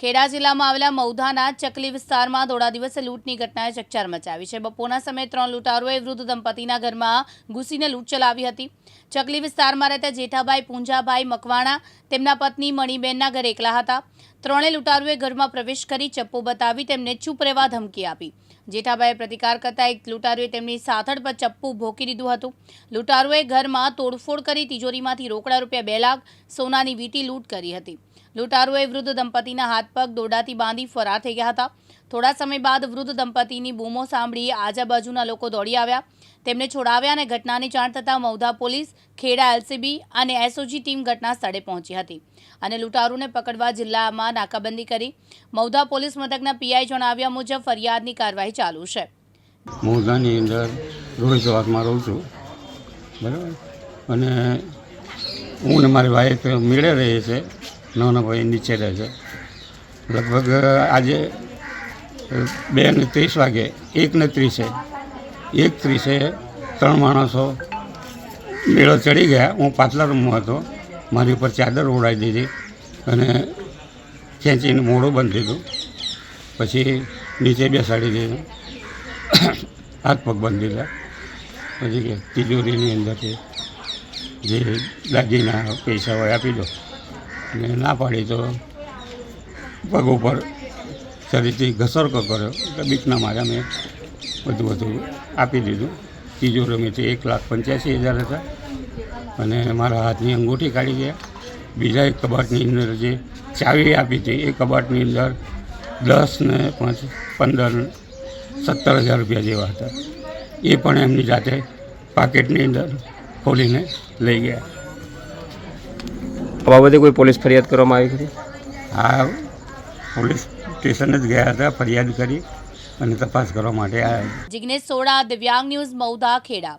ખેડા જિલ્લામાં આવેલા મૌધાના ચકલી વિસ્તારમાં દોડા દિવસે લૂંટની ઘટનાએ ચકચાર મચાવી છે. બપોરના સમયે ત્રણ લૂંટારોએ વૃદ્ધ દંપતીના ઘરમાં ઘૂસીને લૂંટ ચલાવી હતી. ચકલી વિસ્તારમાં રહેતા જેઠાભાઈ, પૂંજાભાઈ મકવાણા તેમના પત્ની મણિબેનના ઘરે એકલા હતા. ત્રણેય લૂંટારુએ ઘરમાં પ્રવેશ કરી ચપ્પુ બતાવી તેમને ચૂપ રહેવા ધમકી આપી. જેઠાભાઈએ પ્રતિકાર કરતા એક લૂંટારુએ તેમની સાથળ પર ચપ્પુ ભોકી દીધું હતું. લૂંટારુએ ઘરમાં તોડફોડ કરી તિજોરીમાંથી રોકડા રૂપિયા બે લાખ, સોનાની વીટી લૂંટ કરી હતી. લૂંટારુએ વૃદ્ધ દંપતીના હાથ પગ દોરડાથી બાંધી ફરાર થઈ ગયા હતા. થોડા સમય બાદ વૃદ્ધ દંપતીની બૂમો સાંભળી આજુબાજુના લોકો દોડી આવ્યા. તેમને છોડાવ્યા અને ઘટનાની જાણ થતાં મૌધા પોલીસ ખેડા એલસીબી અને એસઓજી ટીમ ઘટના સ્થળે પહોંચી હતી અને લૂંટારૂને પકડવા જિલ્લામાં નાકાબંધી કરી મૌધા પોલીસ મથકના પીઆઈ જણાવ્યા મુજબ ફરિયાદની કાર્યવાહી ચાલુ છે. મૌધાની અંદર રોહિતવાસમાં રહું છું. બરાબર? અને હું ને મારી વાઈફ મેળે રહે છે નાનો ભાઈ નીચે રહે છે. લગભગ આજે બે ને ત્રીસ વાગે, એક ને ત્રીસે, એક ત્રીસે, ત્રણ માણસો મેળો ચડી ગયા. હું પાછલા રૂમમાં હતો. મારી ઉપર ચાદર ઓઢાઈ દીધી અને ખેંચીને મોઢું બંધ દીધું પછી નીચે બેસાડી દીધું. હાથ પગ બંધ દીધા પછી કે તિજોરીની અંદરથી જે દાગીના પૈસા હોય આપી દો. અને ના પાડી તો પગ ઉપર શરીરથી ઘસરકો કર્યો. એટલે બીકના મારે મેં બધું બધું આપી દીધું. તિજોરીમાંથી એક લાખ પંચ્યાસી હજાર હતા. અને મારા હાથની અંગૂઠી કાઢી ગયા બીજા એક કબાટની અંદર જે ચાવી આપી હતી એ કબાટની અંદર દસ ને પાંચ પંદર સત્તર હજાર રૂપિયા જેવા હતા. એ પણ એમની જાતે પાકેટની અંદર ખોલીને લઈ ગયા. આ બાબતે કોઈ પોલીસ ફરિયાદ કરવામાં આવી હતી? હા પોલીસ સ્ટેશન જ ગયા હતા ફરિયાદ કરી. અને તપાસ કરવા માટે આવ્યા જિગ્નેશ સોડા દિવ્યાંગ ન્યૂઝ મૌધા ખેડા.